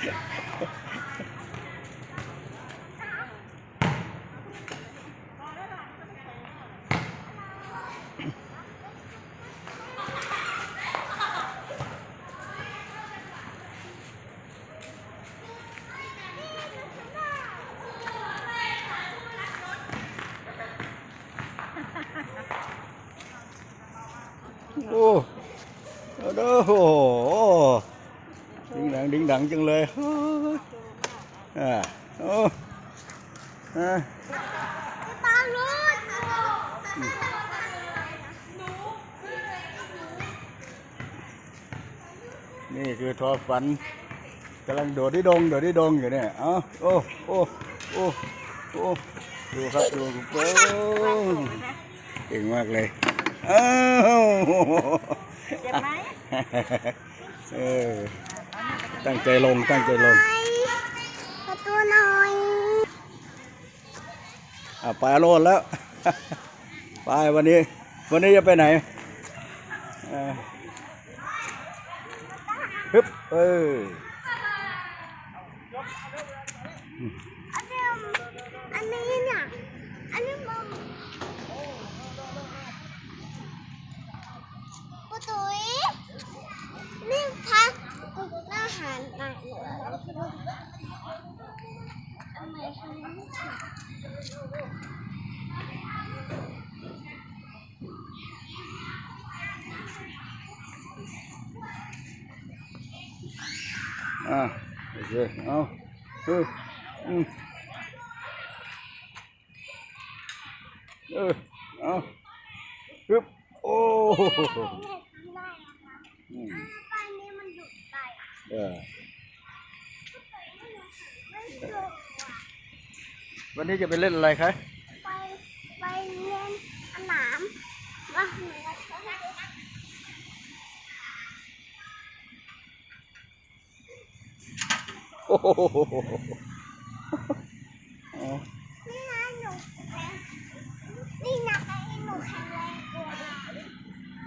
โอ้โอ้โห ดิ้งดังดิ้งดังจังเลยอ่าโอ้อ่าตาลุดนี่คือทอฝันกำลังโดดที่ดงโดดที่ดงอยู่เนี่ยเอ้าโอ้โอ้โอ้โอ้ดูครับดูโอ้เก่งมากเลยอ้าเจ็บไหมเออ ตั้งใจลง ตั้งใจลงประตูหน่อยอะไปโลดแล้ว ไปวันนี้ วันนี้จะไปไหนเออฮึบเอออันนี้อันนี้เนี่ยอันนี้ หารใหม่เลยทำ วันนี้จะไปเล่นอะไรคะ ไปไปเล่นสนามว่าหนูจะทำโอ้โหนี่นะหนูนี่นะไอ้หนูแข็งแรงกว่า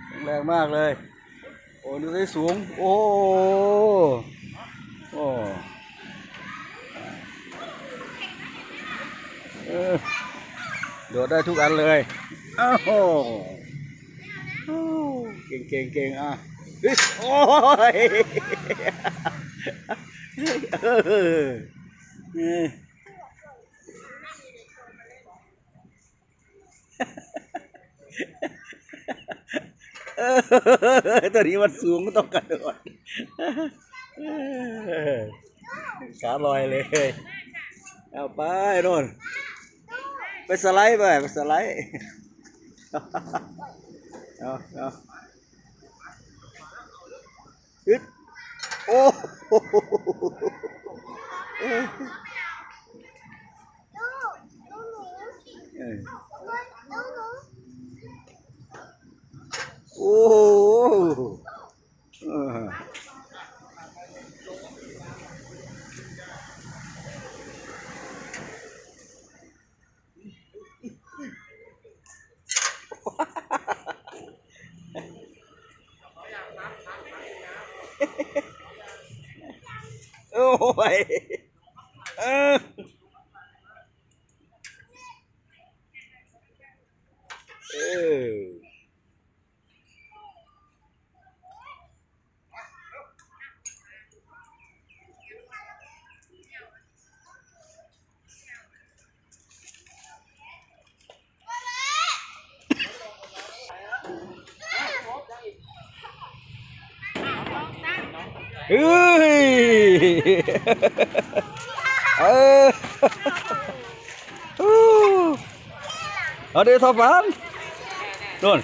แข็งแรงมากเลย โอ้ดูได้สูง โอ้ โดดได้ทุกอันเลยอ้าวโอ้เก่งเก่งเก่งอะโอ้ยเออตัวนี้มันสูงก็ต้องกระโดดขาลอยเลย เอาไปโน่น ไปสไลด์ไปไปสไลด์เอาเอาฮึดโอ้โหดูดูหนูเออดูหโอ้โห โอ้ยเออเออ เฮ้ยเออเอาเดี๋ยวทอฟันนู่น